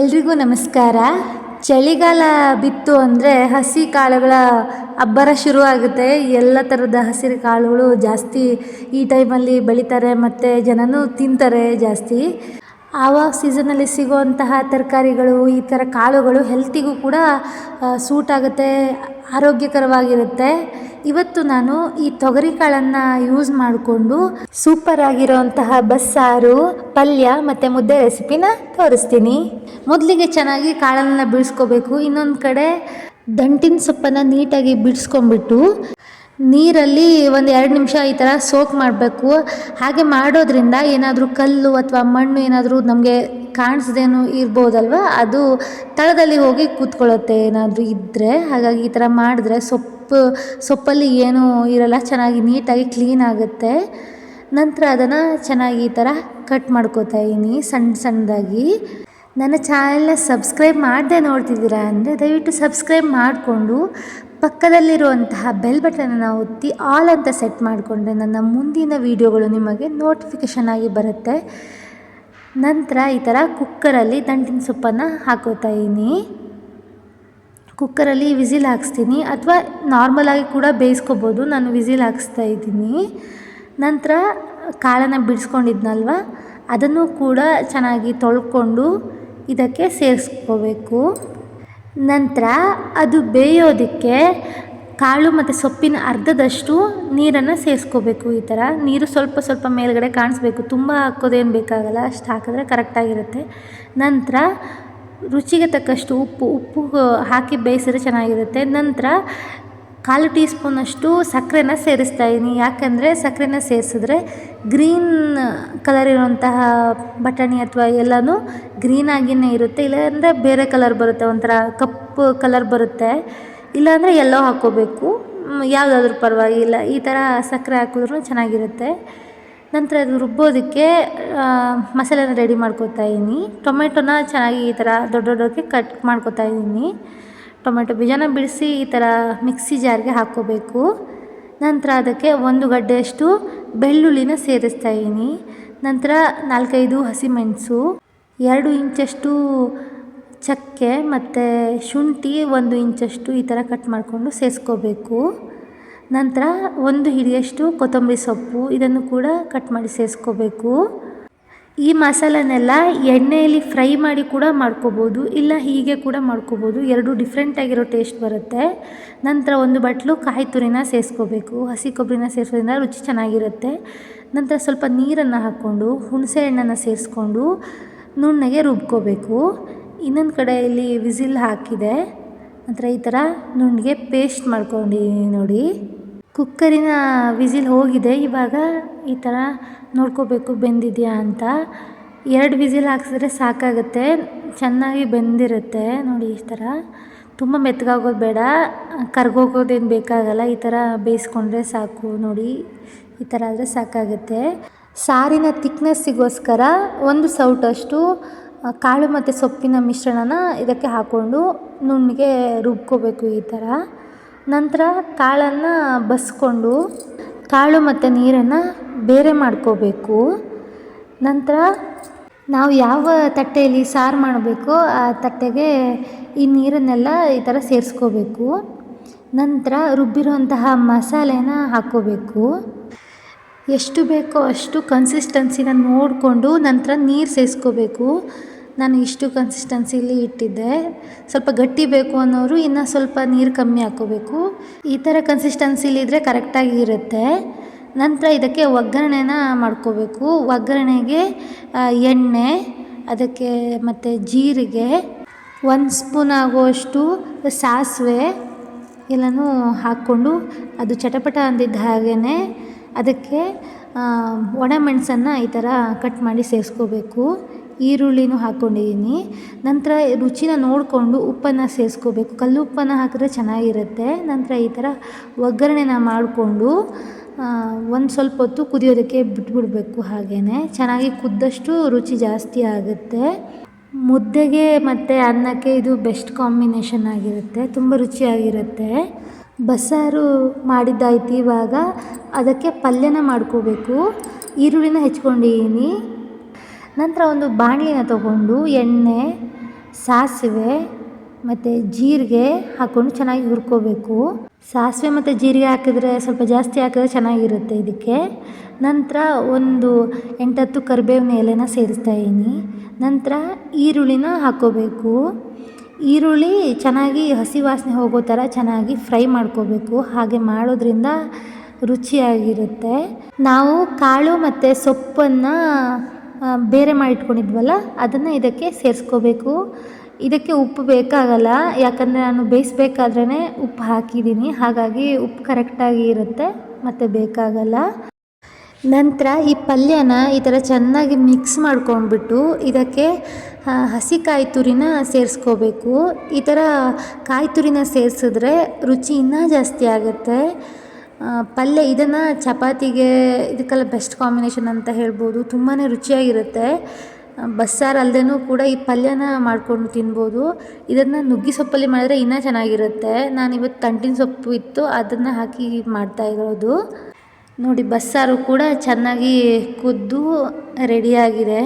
ಎಲ್ರಿಗೂ ನಮಸ್ಕಾರ. ಚಳಿಗಾಲ ಬಿತ್ತು ಅಂದರೆ ಹಸಿ ಕಾಳುಗಳ ಅಬ್ಬರ ಶುರುವಾಗುತ್ತೆ. ಎಲ್ಲ ಥರದ ಹಸಿರು ಕಾಳುಗಳು ಜಾಸ್ತಿ ಈ ಟೈಮಲ್ಲಿ ಬೆಳೀತಾರೆ ಮತ್ತು ಜನನೂ ತಿಂತಾರೆ ಜಾಸ್ತಿ. ಆವಾಗ ಸೀಸನಲ್ಲಿ ಸಿಗುವಂತಹ ತರಕಾರಿಗಳು, ಈ ಥರ ಕಾಳುಗಳು ಹೆಲ್ತಿಗೂ ಕೂಡ ಸೂಟ್ ಆಗುತ್ತೆ, ಆರೋಗ್ಯಕರವಾಗಿರುತ್ತೆ. ಇವತ್ತು ನಾನು ಈ ತೊಗರಿ ಕಾಳನ್ನು ಯೂಸ್ ಮಾಡಿಕೊಂಡು ಸೂಪರ್ ಆಗಿರೋಂತಹ ಬಸ್ಸಾರು, ಪಲ್ಯ ಮತ್ತು ಮುದ್ದೆ ರೆಸಿಪಿನ ತೋರಿಸ್ತೀನಿ. ಮೊದಲಿಗೆ ಚೆನ್ನಾಗಿ ಕಾಳನ್ನು ಬಿಡಿಸ್ಕೋಬೇಕು ಇನ್ನೊಂದು ಕಡೆ ದಂಟಿನ ಸೊಪ್ಪನ್ನು ನೀಟಾಗಿ ಬಿಡಿಸ್ಕೊಂಬಿಟ್ಟು ನೀರಲ್ಲಿ ಒಂದು ಎರಡು ನಿಮಿಷ ಈ ಥರ ಸೋಕ್ ಮಾಡಬೇಕು. ಹಾಗೆ ಮಾಡೋದ್ರಿಂದ ಏನಾದರೂ ಕಲ್ಲು ಅಥವಾ ಮಣ್ಣು ಏನಾದರೂ ನಮಗೆ ಕಾಣಿಸ್ದೇನು ಇರ್ಬೋದಲ್ವ? ಅದು ತಳದಲ್ಲಿ ಹೋಗಿ ಕೂತ್ಕೊಳ್ಳುತ್ತೆ ಏನಾದರೂ ಇದ್ದರೆ ಹಾಗಾಗಿ ಈ ಥರ ಮಾಡಿದ್ರೆ ಸೊಪ್ಪು, ಸೊಪ್ಪಲ್ಲಿ ಏನೂ ಇರಲ್ಲ, ಚೆನ್ನಾಗಿ ನೀಟಾಗಿ ಕ್ಲೀನ್ ಆಗುತ್ತೆ. ನಂತರ ಅದನ್ನು ಚೆನ್ನಾಗಿ ಈ ಥರ ಕಟ್ ಮಾಡ್ಕೋತಾ ಇದ್ದೀನಿ ಸಣ್ಣ ಸಣ್ಣದಾಗಿ. ನನ್ನ ಚಾನೆಲ್ನ ಸಬ್ಸ್ಕ್ರೈಬ್ ಮಾಡದೆ ನೋಡ್ತಿದ್ದೀರಾ ಅಂದರೆ ದಯವಿಟ್ಟು ಸಬ್ಸ್ಕ್ರೈಬ್ ಮಾಡಿಕೊಂಡು ಪಕ್ಕದಲ್ಲಿರುವಂತಹ ಬೆಲ್ ಬಟನನ್ನು ಒತ್ತಿ ಆಲ್ ಅಂತ ಸೆಟ್ ಮಾಡಿಕೊಂಡ್ರೆ ನನ್ನ ಮುಂದಿನ ವೀಡಿಯೋಗಳು ನಿಮಗೆ ನೋಟಿಫಿಕೇಷನ್ ಆಗಿ ಬರುತ್ತೆ. ನಂತರ ಈ ಥರ ಕುಕ್ಕರಲ್ಲಿ ದಂಟಿನ ಸೊಪ್ಪನ್ನು ಹಾಕೋತಾ ಇದ್ದೀನಿ. ಕುಕ್ಕರಲ್ಲಿ ವಿಸಿಲ್ ಹಾಕ್ಸ್ತೀನಿ ಅಥವಾ ನಾರ್ಮಲಾಗಿ ಕೂಡ ಬೇಯಿಸ್ಕೋಬೋದು, ನಾನು ವಿಸಿಲ್ ಹಾಕ್ಸ್ತಾ ಇದ್ದೀನಿ. ನಂತರ ಕಾಳನ್ನು ಬಿಡಿಸ್ಕೊಂಡಿದ್ನಲ್ವ, ಅದನ್ನು ಕೂಡ ಚೆನ್ನಾಗಿ ತೊಳ್ಕೊಂಡು ಇದಕ್ಕೆ ಸೇರಿಸ್ಕೋಬೇಕು. ನಂತರ ಅದು ಬೇಯೋದಕ್ಕೆ ಕಾಳು ಮತ್ತು ಸೊಪ್ಪಿನ ಅರ್ಧದಷ್ಟು ನೀರನ್ನು ಸೇರಿಸ್ಕೋಬೇಕು ಈ ಥರ. ನೀರು ಸ್ವಲ್ಪ ಸ್ವಲ್ಪ ಮೇಲುಗಡೆ ಕಾಣಿಸ್ಬೇಕು. ತುಂಬ ಹಾಕೋದೇನು ಬೇಕಾಗಲ್ಲ, ಅಷ್ಟು ಹಾಕಿದ್ರೆ ಕರೆಕ್ಟಾಗಿರುತ್ತೆ ನಂತರ ರುಚಿಗೆ ತಕ್ಕಷ್ಟು ಉಪ್ಪು ಉಪ್ಪು ಹಾಕಿ ಬೇಯಿಸಿದ್ರೆ ಚೆನ್ನಾಗಿರುತ್ತೆ. ನಂತರ ಕಾಲು ಟೀ ಸ್ಪೂನಷ್ಟು ಸಕ್ಕರೆನ ಸೇರಿಸ್ತಾ ಇದ್ದೀನಿ ಯಾಕೆಂದರೆ ಸಕ್ಕರೆನ ಸೇರಿಸಿದ್ರೆ ಗ್ರೀನ್ ಕಲರ್ ಇರುವಂತಹ ಬಟಾಣಿ ಅಥವಾ ಎಲ್ಲನೂ ಗ್ರೀನಾಗಿಯೇ ಇರುತ್ತೆ. ಇಲ್ಲಾಂದರೆ ಬೇರೆ ಕಲರ್ ಬರುತ್ತೆ, ಒಂಥರ ಕಪ್ಪು ಕಲರ್ ಬರುತ್ತೆ. ಇಲ್ಲಾಂದರೆ ಎಲ್ಲೋ ಹಾಕ್ಕೋಬೇಕು ಯಾವುದಾದ್ರೂ ಪರವಾಗಿಲ್ಲ. ಈ ಥರ ಸಕ್ಕರೆ ಹಾಕಿದ್ರೂ ಚೆನ್ನಾಗಿರುತ್ತೆ. ನಂತರ ಅದು ರುಬ್ಬೋದಕ್ಕೆ ಮಸಾಲೆನ ರೆಡಿ ಮಾಡ್ಕೋತಾ ಇದ್ದೀನಿ ಟೊಮೆಟೊನ ಚೆನ್ನಾಗಿ ಈ ಥರ ದೊಡ್ಡ ದೊಡ್ಡಕ್ಕೆ ಕಟ್ ಮಾಡ್ಕೋತಾ ಇದ್ದೀನಿ ಟೊಮೆಟೊ ಬೀಜನ ಬಿಡಿಸಿ ಈ ಥರ ಮಿಕ್ಸಿ ಜಾರ್ಗೆ ಹಾಕ್ಕೋಬೇಕು. ನಂತರ ಅದಕ್ಕೆ ಒಂದು ಗಡ್ಡೆಯಷ್ಟು ಬೆಳ್ಳುಳ್ಳಿನ ಸೇರಿಸ್ತಾ ಇದ್ದೀನಿ. ನಂತರ ನಾಲ್ಕೈದು ಹಸಿಮೆಣಸು, ಎರಡು ಇಂಚಷ್ಟು ಚಕ್ಕೆ ಮತ್ತು ಶುಂಠಿ ಒಂದು ಇಂಚಷ್ಟು ಈ ಥರ ಕಟ್ ಮಾಡಿಕೊಂಡು ಸೇರಿಸ್ಕೋಬೇಕು. ನಂತರ ಒಂದು ಹಿಡಿಯಷ್ಟು ಕೊತ್ತಂಬರಿ ಸೊಪ್ಪು ಇದನ್ನು ಕೂಡ ಕಟ್ ಮಾಡಿ ಸೇರಿಸ್ಕೋಬೇಕು. ಈ ಮಸಾಲನೆಲ್ಲ ಎಣ್ಣೆಯಲ್ಲಿ ಫ್ರೈ ಮಾಡಿ ಕೂಡ ಮಾಡ್ಕೋಬೋದು, ಇಲ್ಲ ಹೀಗೆ ಕೂಡ ಮಾಡ್ಕೋಬೋದು. ಎರಡು ಡಿಫ್ರೆಂಟಾಗಿರೋ ಟೇಸ್ಟ್ ಬರುತ್ತೆ. ನಂತರ ಒಂದು ಬಟ್ಲು ಕಾಯಿ ತುರಿನ ಸೇರಿಸ್ಕೋಬೇಕು ಹಸಿ ಕೊಬ್ಬರಿನ ಸೇರಿಸೋದ್ರಿಂದ ರುಚಿ ಚೆನ್ನಾಗಿರುತ್ತೆ. ನಂತರ ಸ್ವಲ್ಪ ನೀರನ್ನು ಹಾಕ್ಕೊಂಡು, ಹುಣಸೆ ಹಣ್ಣನ್ನು ಸೇರಿಸ್ಕೊಂಡು ನುಣ್ಣಗೆ ರುಬ್ಕೋಬೇಕು. ಇನ್ನೊಂದು ಕಡೆ ಇಲ್ಲಿ ವಿಸಿಲ್ ಹಾಕಿದೆ. ನಂತರ ಈ ಥರ ನುಣ್ಣಗೆ ಪೇಸ್ಟ್ ಮಾಡ್ಕೊಂಡಿದ್ದೀನಿ ನೋಡಿ. ಕುಕ್ಕರಿನ ವಿಸಿಲ್ ಹೋಗಿದೆ, ಇವಾಗ ಈ ಥರ ನೋಡ್ಕೋಬೇಕು, ಬೆಂದಿದೆಯಾ ಅಂತ. ಎರಡು ವಿಸಿಲ್ ಹಾಕ್ಸಿದ್ರೆ ಸಾಕಾಗುತ್ತೆ, ಚೆನ್ನಾಗಿ ಬೆಂದಿರುತ್ತೆ. ನೋಡಿ ಈ ಥರ. ತುಂಬ ಮೆತ್ತಗಾಗೋದು ಬೇಡ, ಕರ್ಗೋಗೋದೇನು ಬೇಕಾಗಲ್ಲ, ಈ ಥರ ಬೇಯಿಸ್ಕೊಂಡ್ರೆ ಸಾಕು ನೋಡಿ. ಈ ಥರ ಆದರೆ ಸಾಕಾಗುತ್ತೆ. ಸಾರಿನ ತಿಕ್ನೆಸ್ಸಿಗೋಸ್ಕರ ಒಂದು ಸೌಟಷ್ಟು ಕಾಳು ಮತ್ತು ಸೊಪ್ಪಿನ ಮಿಶ್ರಣನ ಇದಕ್ಕೆ ಹಾಕ್ಕೊಂಡು, ನುಣ್ಣಗೆ ರುಬ್ಕೋಬೇಕು ಈ ಥರ. ನಂತರ ಕಾಳನ್ನು ಬಸ್ಕೊಂಡು ಕಾಳು ಮತ್ತು ನೀರನ್ನು ಬೇರೆ ಮಾಡ್ಕೋಬೇಕು. ನಂತರ ನಾವು ಯಾವ ತಟ್ಟೆಯಲ್ಲಿ ಸಾರು ಮಾಡಬೇಕೋ ಆ ತಟ್ಟೆಗೆ ಈ ನೀರನ್ನೆಲ್ಲ ಈ ಥರ ಸೇರಿಸ್ಕೋಬೇಕು. ನಂತರ ರುಬ್ಬಿರುವಂತಹ ಮಸಾಲೆನ ಹಾಕ್ಕೋಬೇಕು. ಎಷ್ಟು ಬೇಕೋ ಅಷ್ಟು ಕನ್ಸಿಸ್ಟೆನ್ಸಿನ ನೋಡಿಕೊಂಡು ನಂತರ ನೀರು ಸೇರಿಸ್ಕೋಬೇಕು. ನಾನು ಇಷ್ಟು ಕನ್ಸಿಸ್ಟೆನ್ಸಿಲಿ ಇಟ್ಟಿದ್ದೆ. ಸ್ವಲ್ಪ ಗಟ್ಟಿ ಬೇಕು ಅನ್ನೋರು ಇನ್ನೂ ಸ್ವಲ್ಪ ನೀರು ಕಮ್ಮಿ ಹಾಕ್ಕೋಬೇಕು ಈ ಥರ ಕನ್ಸಿಸ್ಟೆನ್ಸಿಲಿದ್ದರೆ ಕರೆಕ್ಟಾಗಿ ಇರುತ್ತೆ. ನಂತರ ಇದಕ್ಕೆ ಒಗ್ಗರಣೆನ ಮಾಡ್ಕೋಬೇಕು. ಒಗ್ಗರಣೆಗೆ ಎಣ್ಣೆ, ಅದಕ್ಕೆ ಮತ್ತು ಜೀರಿಗೆ, ಒಂದು ಸ್ಪೂನ್ ಆಗುವಷ್ಟು ಸಾಸಿವೆ ಎಲ್ಲನೂ ಹಾಕ್ಕೊಂಡು ಅದು ಚಟಪಟ ಅಂದಿದ್ದ ಹಾಗೆಯೇ ಅದಕ್ಕೆ ಒಣಮೆಣಸನ್ನು ಈ ಥರ ಕಟ್ ಮಾಡಿ ಸೇರಿಸ್ಕೋಬೇಕು. ಈರುಳ್ಳಿನೂ ಹಾಕ್ಕೊಂಡಿದ್ದೀನಿ ನಂತರ ರುಚಿನ ನೋಡಿಕೊಂಡು ಉಪ್ಪನ್ನು ಸೇರಿಸ್ಕೋಬೇಕು. ಕಲ್ಲುಪ್ಪನ್ನು ಹಾಕಿದ್ರೆ ಚೆನ್ನಾಗಿರುತ್ತೆ. ನಂತರ ಈ ಥರ ಒಗ್ಗರಣೆನ ಮಾಡಿಕೊಂಡು ಒಂದು ಸ್ವಲ್ಪ ಹೊತ್ತು ಕುದಿಯೋದಕ್ಕೆ ಬಿಟ್ಬಿಡಬೇಕು ಹಾಗೆಯೇ ಚೆನ್ನಾಗಿ ಕುದ್ದಷ್ಟು ರುಚಿ ಜಾಸ್ತಿ ಆಗುತ್ತೆ. ಮುದ್ದೆಗೆ ಮತ್ತು ಅನ್ನಕ್ಕೆ ಇದು ಬೆಸ್ಟ್ ಕಾಂಬಿನೇಷನ್ ಆಗಿರುತ್ತೆ. ತುಂಬ ರುಚಿಯಾಗಿರುತ್ತೆ. ಬಸ್ಸಾರು ಮಾಡಿದ್ದಾಯ್ತು ಇವಾಗ. ಅದಕ್ಕೆ ಪಲ್ಯನ ಮಾಡ್ಕೋಬೇಕು. ಈರುಳ್ಳಿನ ಹೆಚ್ಕೊಂಡಿದ್ದೀನಿ ನಂತರ ಒಂದು ಬಾಣಲಿನ ತಗೊಂಡು ಎಣ್ಣೆ, ಸಾಸಿವೆ ಮತ್ತು ಜೀರಿಗೆ ಹಾಕ್ಕೊಂಡು ಚೆನ್ನಾಗಿ ಹುರ್ಕೋಬೇಕು. ಸಾಸಿವೆ ಮತ್ತು ಜೀರಿಗೆ ಹಾಕಿದ್ರೆ ಸ್ವಲ್ಪ ಜಾಸ್ತಿ ಹಾಕಿದ್ರೆ ಚೆನ್ನಾಗಿರುತ್ತೆ ಇದಕ್ಕೆ. ನಂತರ ಒಂದು ಎಂಟತ್ತು ಕರಿಬೇವಿನ ಎಲೆನ ಸೇರಿಸ್ತಾ ಇದ್ದೀನಿ ನಂತರ ಈರುಳ್ಳಿನ ಹಾಕ್ಕೋಬೇಕು ಈರುಳ್ಳಿ ಚೆನ್ನಾಗಿ ಹಸಿ ವಾಸನೆ ಹೋಗೋ ಥರ ಚೆನ್ನಾಗಿ ಫ್ರೈ ಮಾಡ್ಕೋಬೇಕು. ಹಾಗೆ ಮಾಡೋದ್ರಿಂದ ರುಚಿಯಾಗಿರುತ್ತೆ. ನಾವು ಕಾಳು ಮತ್ತು ಸೊಪ್ಪನ್ನು ಬೇರೆ ಮಾಡಿ ಇಟ್ಕೊಂಡಿದ್ವಲ್ಲ ಅದನ್ನು ಇದಕ್ಕೆ ಸೇರಿಸ್ಕೋಬೇಕು. ಇದಕ್ಕೆ ಉಪ್ಪು ಬೇಕಾಗಲ್ಲ, ಯಾಕಂದರೆ ನಾನು ಬೇಯಿಸ್ಬೇಕಾದ್ರೇ ಉಪ್ಪು ಹಾಕಿದ್ದೀನಿ. ಹಾಗಾಗಿ ಉಪ್ಪು ಕರೆಕ್ಟಾಗಿ ಇರುತ್ತೆ, ಮತ್ತು ಬೇಕಾಗಲ್ಲ. ನಂತರ ಈ ಪಲ್ಯನ ಈ ಥರ ಚೆನ್ನಾಗಿ ಮಿಕ್ಸ್ ಮಾಡ್ಕೊಂಡ್ಬಿಟ್ಟು ಇದಕ್ಕೆ ಹಸಿ ಕಾಯಿ ತುರಿನ ಸೇರಿಸ್ಕೋಬೇಕು. ಈ ಥರ ಕಾಯಿ ತುರಿನ ಸೇರಿಸಿದ್ರೆ ರುಚಿ ಇನ್ನೂ ಜಾಸ್ತಿ ಆಗುತ್ತೆ. ಪಲ್ಯ ಇದನ್ನು ಚಪಾತಿಗೆ ಇದಕ್ಕೆಲ್ಲ ಬೆಸ್ಟ್ ಕಾಂಬಿನೇಷನ್ ಅಂತ ಹೇಳ್ಬೋದು. ತುಂಬಾ ರುಚಿಯಾಗಿರುತ್ತೆ. ಬಸ್ಸಾರು ಅಲ್ಲದೇನೂ ಕೂಡ ಈ ಪಲ್ಯನ ಮಾಡ್ಕೊಂಡು ತಿನ್ಬೋದು. ಇದನ್ನು ನುಗ್ಗಿ ಸೊಪ್ಪಲ್ಲಿ ಮಾಡಿದ್ರೆ ಇನ್ನೂ ಚೆನ್ನಾಗಿರುತ್ತೆ. ನಾನು ಇವತ್ತು ತಂಟಿನ ಸೊಪ್ಪು ಇತ್ತು, ಅದನ್ನು ಹಾಕಿ ಮಾಡ್ತಾ ಇರೋದು. ನೋಡಿ, ಬಸ್ಸಾರು ಕೂಡ ಚೆನ್ನಾಗಿ ಕುದ್ದು ರೆಡಿಯಾಗಿದೆ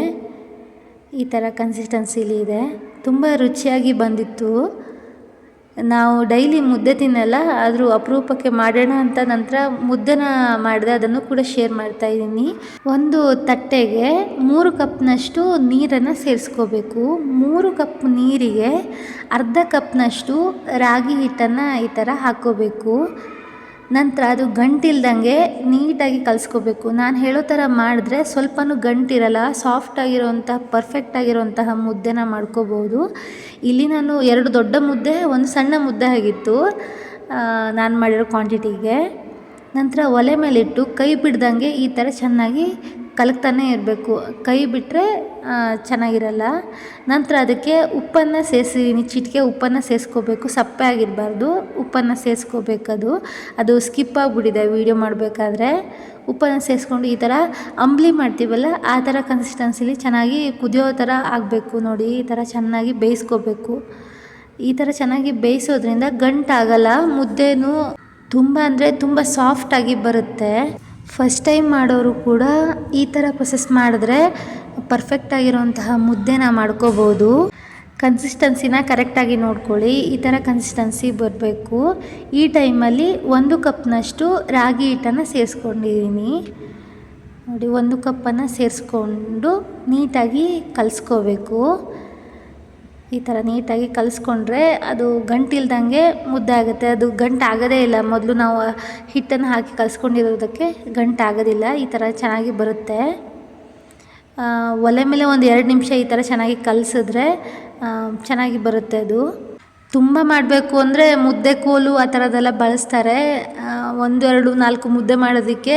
ಈ ಥರ ಕನ್ಸಿಸ್ಟೆನ್ಸಿಲಿ ಇದೆ. ತುಂಬ ರುಚಿಯಾಗಿ ಬಂದಿತ್ತು. ನಾವು ಡೈಲಿ ಮುದ್ದೆ ತಿನ್ನಲ್ಲ, ಆದರೂ ಅಪರೂಪಕ್ಕೆ ಮಾಡೋಣ ಅಂತ ನಂತರ ಮುದ್ದೆನ ಮಾಡಿದೆ ಅದನ್ನು ಕೂಡ ಶೇರ್ ಮಾಡ್ತಾ ಇದ್ದೀನಿ. ಒಂದು ತಟ್ಟೆಗೆ ಮೂರು ಕಪ್ನಷ್ಟು ನೀರನ್ನು ಸೇರಿಸ್ಕೋಬೇಕು. ಮೂರು ಕಪ್ ನೀರಿಗೆ ಅರ್ಧ ಕಪ್ನಷ್ಟು ರಾಗಿ ಹಿಟ್ಟನ್ನು ಈ ಥರ ಹಾಕ್ಕೋಬೇಕು. ನಂತರ ಅದು ಗಂಟಿಲ್ದಂಗೆ ನೀಟಾಗಿ ಕಲಿಸ್ಕೋಬೇಕು. ನಾನು ಹೇಳೋ ಥರ ಮಾಡಿದ್ರೆ ಸ್ವಲ್ಪನೂ ಗಂಟಿರಲ್ಲ ಸಾಫ್ಟ್ ಆಗಿರೋಂಥ ಪರ್ಫೆಕ್ಟ್ ಆಗಿರೋಂತಹ ಮುದ್ದೆನ ಮಾಡ್ಕೋಬೋದು. ಇಲ್ಲಿ ನಾನು ಎರಡು ದೊಡ್ಡ ಮುದ್ದೆ, ಒಂದು ಸಣ್ಣ ಮುದ್ದೆ ಆಗಿತ್ತು ನಾನು ಮಾಡಿರೋ ಕ್ವಾಂಟಿಟಿಗೆ ನಂತರ ಒಲೆ ಮೇಲಿಟ್ಟು ಕೈ ಬಿಡ್ದಂಗೆ ಈ ಥರ ಚೆನ್ನಾಗಿ ಕಲಕ್ತಾನೆ ಇರಬೇಕು. ಕೈ ಬಿಟ್ಟರೆ ಚೆನ್ನಾಗಿರಲ್ಲ. ನಂತರ ಅದಕ್ಕೆ ಉಪ್ಪನ್ನು ಸೇರಿಸಿದ್ದೀನಿ ಚಿಟಿಕೆ ಉಪ್ಪನ್ನು ಸೇರಿಸ್ಕೋಬೇಕು ಸಪ್ಪೆ ಆಗಿರಬಾರ್ದು. ಉಪ್ಪನ್ನು ಸೇರಿಸ್ಕೋಬೇಕದು ಅದು ಸ್ಕಿಪ್ ಆಗಿಬಿಟ್ಟಿದೆ ವೀಡಿಯೋ ಮಾಡಬೇಕಾದ್ರೆ. ಉಪ್ಪನ್ನು ಸೇರಿಸ್ಕೊಂಡು ಈ ಥರ ಅಂಬ್ಲಿ ಮಾಡ್ತೀವಲ್ಲ, ಆ ಥರ ಕನ್ಸಿಸ್ಟೆನ್ಸಿಲಿ ಚೆನ್ನಾಗಿ ಕುದಿಯೋ ಥರ ಆಗಬೇಕು ನೋಡಿ. ಈ ಥರ ಚೆನ್ನಾಗಿ ಬೇಯಿಸ್ಕೋಬೇಕು. ಈ ಥರ ಚೆನ್ನಾಗಿ ಬೇಯಿಸೋದ್ರಿಂದ ಗಂಟಾಗಲ್ಲ, ಮುದ್ದೆನೂ ತುಂಬ ಅಂದರೆ ತುಂಬ ಸಾಫ್ಟಾಗಿ ಬರುತ್ತೆ. ಫಸ್ಟ್ ಟೈಮ್ ಮಾಡೋರು ಕೂಡ ಈ ಥರ ಪ್ರೊಸೆಸ್ ಮಾಡಿದ್ರೆ ಪರ್ಫೆಕ್ಟಾಗಿರುವಂತಹ ಮುದ್ದೆನ ಮಾಡ್ಕೋಬೋದು. ಕನ್ಸಿಸ್ಟೆನ್ಸಿನ ಕರೆಕ್ಟಾಗಿ ನೋಡ್ಕೊಳ್ಳಿ. ಈ ಥರ ಕನ್ಸಿಸ್ಟೆನ್ಸಿ ಬರಬೇಕು. ಈ ಟೈಮಲ್ಲಿ ಒಂದು ಕಪ್ನಷ್ಟು ರಾಗಿ ಹಿಟ್ಟನ್ನು ಸೇರಿಸ್ಕೊಂಡಿದ್ದೀನಿ ನೋಡಿ, ಒಂದು ಕಪ್ಪನ್ನು ಸೇರಿಸ್ಕೊಂಡು ನೀಟಾಗಿ ಕಲಿಸ್ಕೋಬೇಕು. ಈ ಥರ ನೀಟಾಗಿ ಕಲಿಸ್ಕೊಂಡ್ರೆ ಅದು ಗಂಟಿಲ್ದಂಗೆ ಮುದ್ದೆ ಆಗುತ್ತೆ. ಅದು ಗಂಟು ಆಗೋದೇ ಇಲ್ಲ. ಮೊದಲು ನಾವು ಹಿಟ್ಟನ್ನು ಹಾಕಿ ಕಲಿಸ್ಕೊಂಡಿರೋದಕ್ಕೆ ಗಂಟು ಆಗೋದಿಲ್ಲ ಈ ಥರ ಚೆನ್ನಾಗಿ ಬರುತ್ತೆ. ಒಲೆ ಮೇಲೆ ಒಂದು ಎರಡು ನಿಮಿಷ ಈ ಥರ ಚೆನ್ನಾಗಿ ಕಲಸಿದ್ರೆ ಚೆನ್ನಾಗಿ ಬರುತ್ತೆ ಅದು. ತುಂಬ ಮಾಡಬೇಕು ಅಂದರೆ ಮುದ್ದೆ ಕೋಲು ಆ ಥರದ್ದೆಲ್ಲ ಬಳಸ್ತಾರೆ. ಒಂದು, ಎರಡು, ನಾಲ್ಕು ಮುದ್ದೆ ಮಾಡೋದಕ್ಕೆ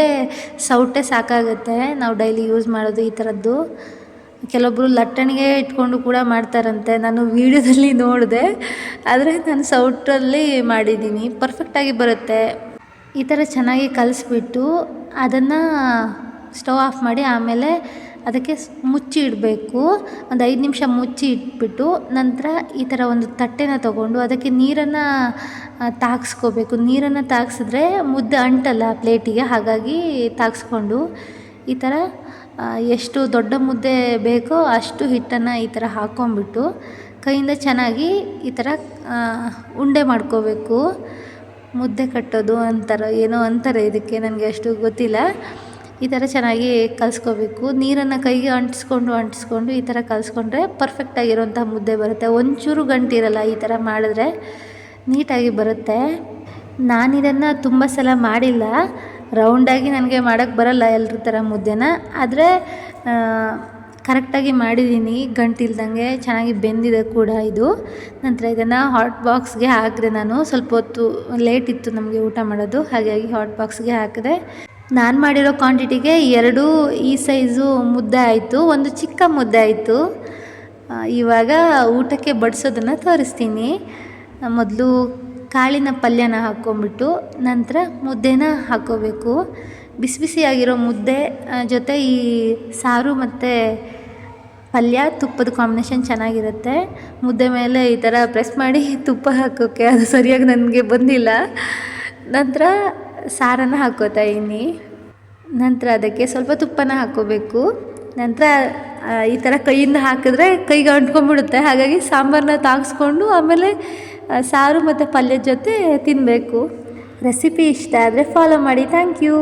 ಸೌಟೆ ಸಾಕಾಗುತ್ತೆ. ನಾವು ಡೈಲಿ ಯೂಸ್ ಮಾಡೋದು ಈ ಥರದ್ದು. ಕೆಲವೊಬ್ಬರು ಲಟ್ಟಣಿಗೆ ಇಟ್ಕೊಂಡು ಕೂಡ ಮಾಡ್ತಾರಂತೆ. ನಾನು ವೀಡಿಯೋದಲ್ಲಿ ನೋಡಿದೆ. ಆದರೆ ನಾನು ಸೌಟಲ್ಲಿ ಮಾಡಿದ್ದೀನಿ. ಪರ್ಫೆಕ್ಟಾಗಿ ಬರುತ್ತೆ. ಈ ಥರ ಚೆನ್ನಾಗಿ ಕಲಿಸ್ಬಿಟ್ಟು ಅದನ್ನು ಸ್ಟವ್ ಆಫ್ ಮಾಡಿ ಆಮೇಲೆ ಅದಕ್ಕೆ ಮುಚ್ಚಿ ಇಡಬೇಕು. ಒಂದು ಐದು ನಿಮಿಷ ಮುಚ್ಚಿ ಇಟ್ಬಿಟ್ಟು ನಂತರ ಈ ಥರ ಒಂದು ತಟ್ಟೆನ ತೊಗೊಂಡು ಅದಕ್ಕೆ ನೀರನ್ನು ತಾಗಿಸ್ಕೋಬೇಕು. ನೀರನ್ನು ತಾಗಿಸಿದ್ರೆ ಮುದ್ದೆ ಅಂಟಲ್ಲ ಪ್ಲೇಟಿಗೆ. ಹಾಗಾಗಿ ತಾಗಿಸ್ಕೊಂಡು ಈ ಥರ ಎಷ್ಟು ದೊಡ್ಡ ಮುದ್ದೆ ಬೇಕೋ ಅಷ್ಟು ಹಿಟ್ಟನ್ನು ಈ ಥರ ಹಾಕ್ಕೊಂಬಿಟ್ಟು ಕೈಯಿಂದ ಚೆನ್ನಾಗಿ ಈ ಥರ ಉಂಡೆ ಮಾಡ್ಕೋಬೇಕು. ಮುದ್ದೆ ಕಟ್ಟೋದು ಅಂತಾರೆ, ಏನೋ ಅಂತಾರೆ ಇದಕ್ಕೆ, ನನಗೆ ಅಷ್ಟು ಗೊತ್ತಿಲ್ಲ. ಈ ಥರ ಚೆನ್ನಾಗಿ ಕಲಿಸ್ಕೋಬೇಕು. ನೀರನ್ನು ಕೈಗೆ ಅಂಟಿಸ್ಕೊಂಡು ಅಂಟಿಸ್ಕೊಂಡು ಈ ಥರ ಕಲಿಸ್ಕೊಂಡ್ರೆ ಪರ್ಫೆಕ್ಟಾಗಿರೋಂಥ ಮುದ್ದೆ ಬರುತ್ತೆ. ಒಂಚೂರು ಗಂಟಿರಲ್ಲ ಈ ಥರ ಮಾಡಿದ್ರೆ ನೀಟಾಗಿ ಬರುತ್ತೆ. ನಾನಿದನ್ನು ತುಂಬ ಸಲ ಮಾಡಿಲ್ಲ. ರೌಂಡಾಗಿ ನನಗೆ ಮಾಡೋಕ್ಕೆ ಬರಲ್ಲ ಎಲ್ಲರ ಥರ ಮುದ್ದೆನ, ಆದರೆ ಕರೆಕ್ಟಾಗಿ ಮಾಡಿದ್ದೀನಿ ಗಂಟಿಲ್ದಂಗೆ ಚೆನ್ನಾಗಿ ಬೆಂದಿದೆ ಕೂಡ ಇದು. ನಂತರ ಇದನ್ನು ಹಾಟ್ ಬಾಕ್ಸ್ಗೆ ಹಾಕಿದೆ ನಾನು. ಸ್ವಲ್ಪ ಹೊತ್ತು ಲೇಟ್ ಇತ್ತು ನಮಗೆ ಊಟ ಮಾಡೋದು. ಹಾಗಾಗಿ ಹಾಟ್ ಬಾಕ್ಸ್ಗೆ ಹಾಕಿದೆ. ನಾನು ಮಾಡಿರೋ ಕ್ವಾಂಟಿಟಿಗೆ ಎರಡು ಈ ಸೈಜು ಮುದ್ದೆ ಆಯಿತು. ಒಂದು ಚಿಕ್ಕ ಮುದ್ದೆ ಆಯಿತು. ಇವಾಗ ಊಟಕ್ಕೆ ಬಡಿಸೋದನ್ನು ತೋರಿಸ್ತೀನಿ. ಮೊದಲು ಕಾಳಿನ ಪಲ್ಯನ ಹಾಕ್ಕೊಂಬಿಟ್ಟು ನಂತರ ಮುದ್ದೆನ ಹಾಕ್ಕೋಬೇಕು. ಬಿಸಿ ಬಿಸಿಯಾಗಿರೋ ಮುದ್ದೆ ಜೊತೆ ಈ ಸಾರು ಮತ್ತು ಪಲ್ಯ ತುಪ್ಪದ ಕಾಂಬಿನೇಷನ್ ಚೆನ್ನಾಗಿರುತ್ತೆ. ಮುದ್ದೆ ಮೇಲೆ ಈ ಥರ ಪ್ರೆಸ್ ಮಾಡಿ ತುಪ್ಪ ಹಾಕೋಕ್ಕೆ ಅದು ಸರಿಯಾಗಿ ನನಗೆ ಬಂದಿಲ್ಲ. ನಂತರ ಸಾರನ್ನು ಹಾಕ್ಕೋತಾ ಇದ್ದೀನಿ. ನಂತರ ಅದಕ್ಕೆ ಸ್ವಲ್ಪ ತುಪ್ಪನ ಹಾಕ್ಕೋಬೇಕು. ನಂತರ ಈ ಥರ ಕೈಯಿಂದ ಹಾಕಿದ್ರೆ ಕೈಗೆ ಅಂಟ್ಕೊಂಡ್ಬಿಡುತ್ತೆ. ಹಾಗಾಗಿ ಸಾಂಬಾರನ್ನ ತಾಗಿಸ್ಕೊಂಡು ಆಮೇಲೆ ಸಾರು ಮತ್ತು ಪಲ್ಯದ ಜೊತೆ ತಿನ್ನಬೇಕು ರೆಸಿಪಿ ಇಷ್ಟ ಆದರೆ ಫಾಲೋ ಮಾಡಿ. Thank you